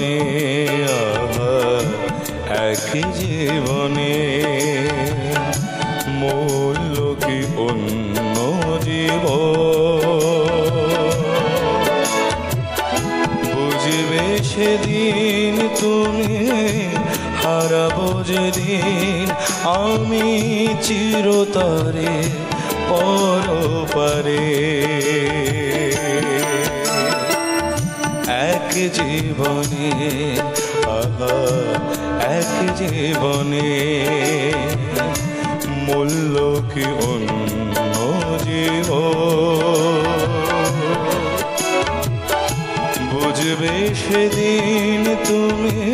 জীবনে আহা, এক জীবনে। মূল্য কি অন্য জীব বুঝবে সেদিন তুমি হারাবো যেদিন আমি চিরতরে পরপারে জীবনে, আহা, এক জীবনে। মূল্য কি অন্য জীব? বুঝবে সেদিন তুমি,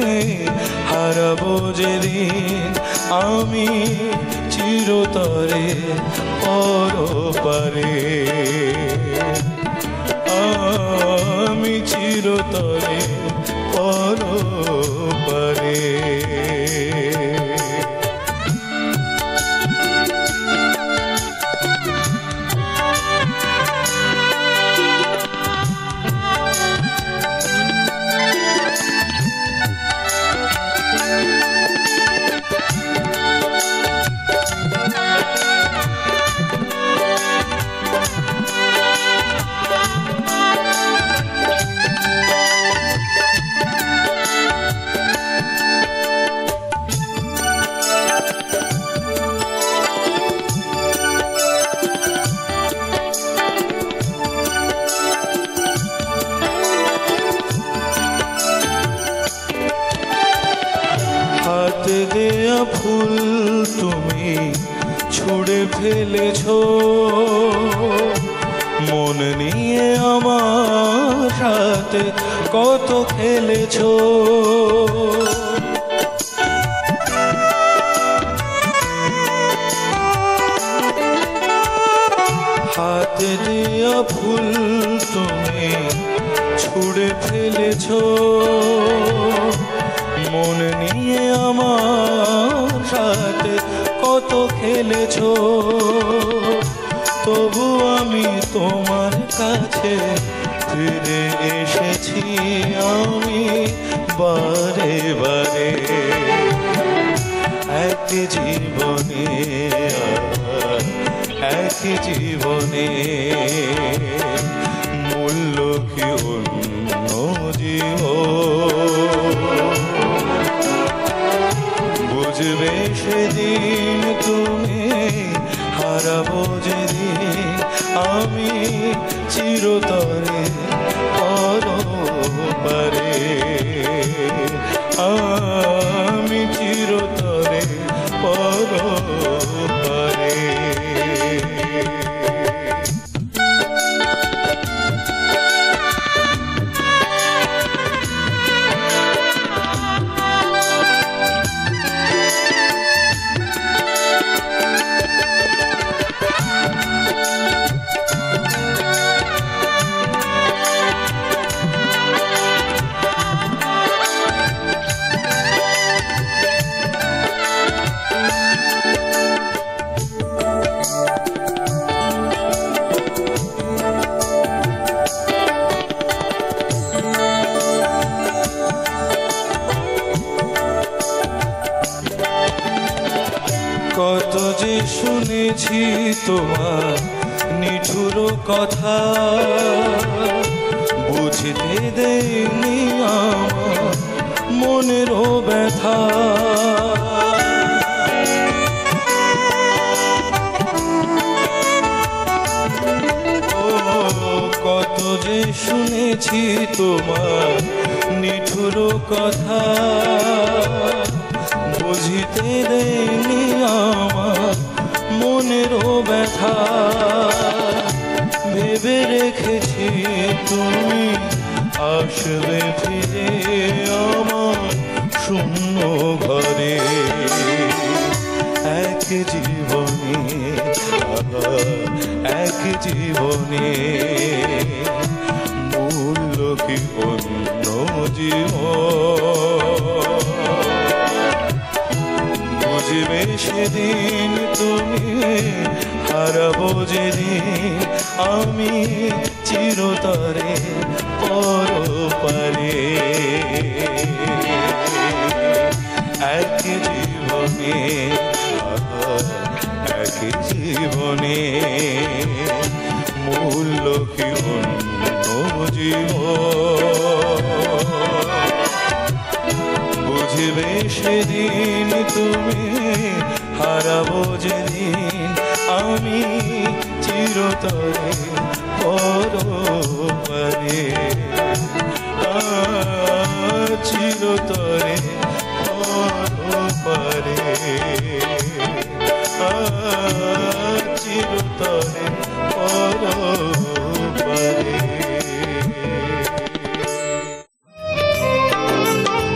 হারাবো যেদিন আমি চিরতরে পরপারে। আমি চিরতরে হাতে দেয়া ফুল তুমি ছুঁড়ে ফেলেছ। মন নিয়ে আমার সাথে কত খেলেছ। হাতে দেয়া ফুল তুমি ছুঁড়ে ফেলেছ। মন নিয়ে আমার সাথে কত খেলেছ? তবু আমি তোমার কাছে ফিরে এসেছি আমি বারে বারে। এক জীবনে এক জীবনে মূল্য কি অন্য জীব বুঝবে সেদিন তুমি হারাবো যেদিন আমি চিরতরে পারে আমি কত যে শুনেছি তোমার নিঠুর কথা বুঝতে দেয়নি আমার মনেরও ব্যথা। কত যে শুনেছি তোমার নিঠুর কথা। বুঝিতে দেয়নি আমার মনেরও ব্যথা। ভেবে রেখেছি তুমি আসবে ফিরে আমার শূন্য ঘরে। এক জীবনে এক জীবনে মূল্য কি অন্য বুঝবে সেদিন তুমি, হারাবো যেদিন আমি চিরতরে পর পারে এক জীবনে এক জীবনে মূল্য জীবন বুঝবে সেদিন তুমি হারাবো যেদিন আমি চিরতরে আ, চিরতরে পরপারে